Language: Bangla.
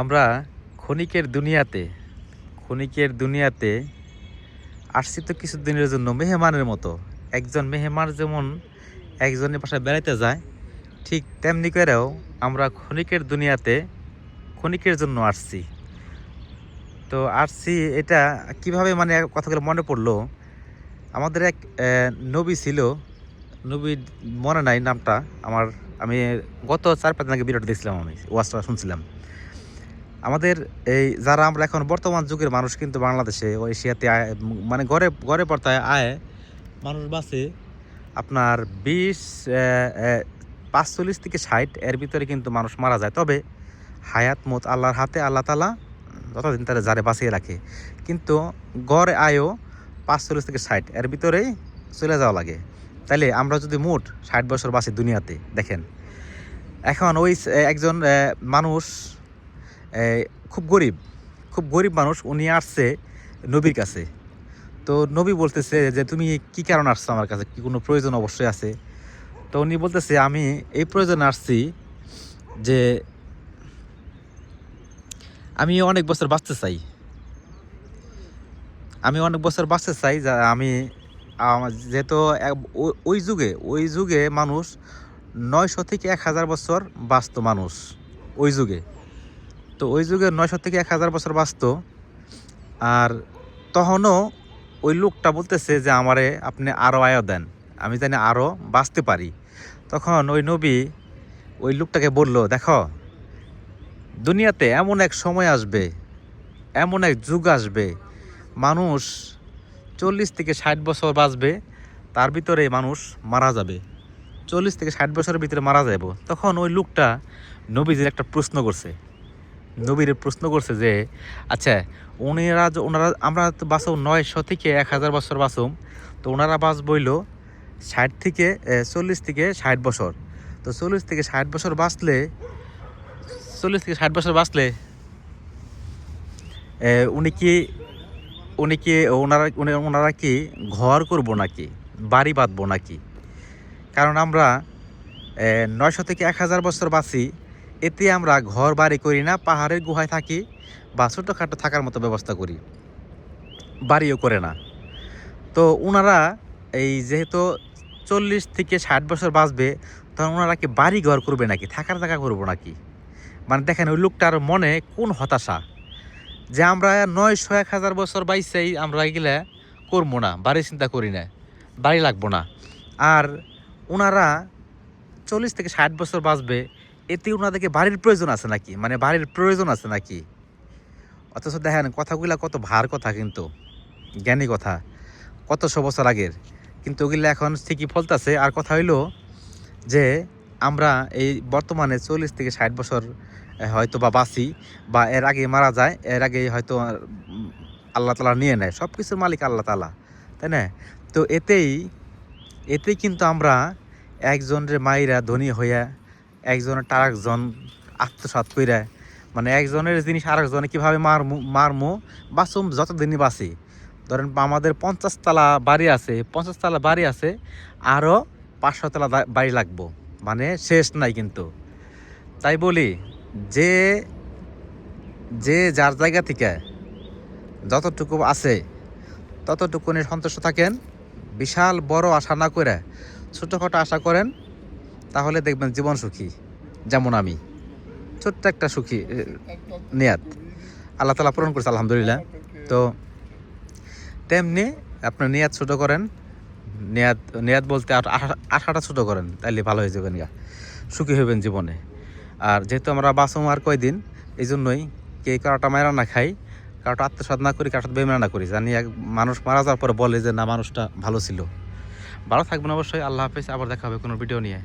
আমরা ক্ষণিকের দুনিয়াতে ক্ষণিকের দুনিয়াতে আসছি তো কিছুদিনের জন্য মেহমানের মতো। একজন মেহমান যেমন একজনের পাশে বেড়াইতে যায়, ঠিক তেমনি করেও আমরা ক্ষণিকের দুনিয়াতে ক্ষণিকের জন্য আসছি। তো আসছি এটা কীভাবে মানে কথাগুলো মনে পড়ল? আমাদের এক নবী ছিল, নবী মনে নাই নামটা, আমার, আমি গত চার পাঁচ আগে ভিডিওটা দেখছিলাম আমি, ওয়াজটা শুনছিলাম। আমাদের এই যারা আমরা এখন বর্তমান যুগের মানুষ কিন্তু বাংলাদেশে ও এশিয়াতে আয় মানে ঘরে ঘরে পড়তায় আয়, মানুষ বাসে আপনার বিশ পাঁচচল্লিশ থেকে ষাট, এর ভিতরে কিন্তু মানুষ মারা যায়। তবে হায়াত, মত আল্লাহর হাতে আল্লাহ তালা যতদিন তারা যারে বাঁচিয়ে রাখে, কিন্তু গড়ে আয়ও পাঁচচল্লিশ থেকে ষাট, এর ভিতরেই চলে যাওয়া লাগে। তাইলে আমরা যদি মোট ষাট বছর বাঁচি দুনিয়াতে, দেখেন। এখন ওই একজন মানুষ খুব গরিব খুব গরিব মানুষ উনি আসছে নবীর কাছে। তো নবী বলতেছে যে, তুমি কি কারণ আসছো আমার কাছে? কি কোনো প্রয়োজন অবশ্যই আছে? তো উনি বলতেছে, আমি এই প্রয়োজনে আসছি যে, আমি অনেক বছর বাঁচতে চাই। আমি অনেক বছর বাঁচতে চাই যা, আমি যেহেতু ওই যুগে ওই যুগে মানুষ নয়শো থেকে এক হাজার বছর বাঁচত মানুষ, ওই যুগে। তো ওই যুগে নয়শো থেকে এক হাজার বছর বাঁচত। আর তখনও ওই লোকটা বলতেছে যে, আমারে আপনি আরও আয় দেন, আমি জানি আরও বাঁচতে পারি। তখন ওই নবী ওই লোকটাকে বলল, দেখো, দুনিয়াতে এমন এক সময় আসবে, এমন এক যুগ আসবে, মানুষ চল্লিশ থেকে ষাট বছর বাঁচবে, তার ভিতরে মানুষ মারা যাবে। চল্লিশ থেকে ষাট বছরের ভিতরে মারা যাব তখন ওই লোকটা নবীজির একটা প্রশ্ন করছে নবীর প্রশ্ন করছে যে আচ্ছা ওনারা ওনারা আমরা তো বাঁচব নয়শো থেকে এক হাজার বছর বাঁচুম। তো ওনারা বাস বইল ষাট থেকে চল্লিশ থেকে ষাট বছর। তো চল্লিশ থেকে ষাট বছর বাঁচলে, চল্লিশ থেকে ষাট বছর বাঁচলে উনি কি উনি কি ওনারা ওনারা কি ঘর করব নাকি? বাড়ি বাঁধবো নাকি? কারণ আমরা নয়শো থেকে এক হাজার বছর বাঁচি। এতে আমরা ঘর বাড়ি করি না, পাহাড়ের গুহায় থাকি বা ছোটোখাটো থাকার মতো ব্যবস্থা করি। বাড়িও করে না। তো ওনারা এই যেহেতু চল্লিশ থেকে ষাট বছর বাঁচবে, তখন ওনারা কি বাড়ি ঘর করবে নাকি? থাকার থাকা করব নাকি? মানে দেখেন, ওই লোকটার মনে কোন হতাশা? যে আমরা নয়শো এক হাজার বছর বাইসেই আমরা এগুলা করব না, বাড়ি চিন্তা করি না, বাড়ি লাগবো না। আর ওনারা চল্লিশ থেকে ষাট বছর বাঁচবে এতে ওনাদেরকে বাড়ির প্রয়োজন আছে নাকি? মানে বাড়ির প্রয়োজন আছে নাকি? অথচ দেখেন, কথাগুলা কত ভার কথা কিন্তু। জ্ঞানী কথা। কতশো বছর আগের। কিন্তু ওগুলো এখন ঠিকই ফলতাছে। আর কথা হইল যে, আমরা এই বর্তমানে চল্লিশ থেকে ষাট বছর হয়তো বা বাঁচি বা এর আগে মারা যায়, এর আগে হয়তো আল্লাহ তালা নিয়ে নেয়। সব কিছুর মালিক আল্লাহ তালা, তাই না? তো এতেই এতেই কিন্তু আমরা একজনের মাইরা ধনী হইয়া একজনের তারাকজন আত্মসাত কইরা মানে একজনের জিনিস আরেকজনে কীভাবে মারমু মারমু বাসুম যতদিনই বাঁচি। ধরেন আমাদের পঞ্চাশ তালা বাড়ি আছে, পঞ্চাশ তালা বাড়ি আছে আরও পাঁচশো তালা বাড়ি লাগবো। মানে শেষ নাই কিন্তু। তাই বলি, যে যে যার জায়গা থেকে যতটুকু আছে ততটুকু নিয়ে সন্তুষ্ট থাকেন। বিশাল বড় আশা না করে, ছোটোখাটো আশা করেন তাহলে দেখবেন জীবন সুখী, যেমন আমি। ছোট্ট একটা সুখী নিয়াত। আল্লাহ তালা পূরণ করছে, আলহামদুলিল্লাহ। তো তেমনি আপনার নিয়াত ছোট করেন, নিয়াত নিয়াত বলতে আশাটা ছোট করেন, তাইলে ভালো হয়ে যাবেন গা। সুখী হইবেন জীবনে। আর যেহেতু আমরা বাসম আর কয়দিন এই জন্যই কে কারোটা মারা না খাই, কারোটা আত্মসাত না করি কারোটা বেমানা না করি। জানি এক মানুষ মারা যাওয়ার পরে বলে যে, না, মানুষটা ভালো ছিল। ভালো থাকবেন অবশ্যই। আল্লাহ হাফেজ। আবার দেখা হবে কোনো ভিডিও নিয়ে।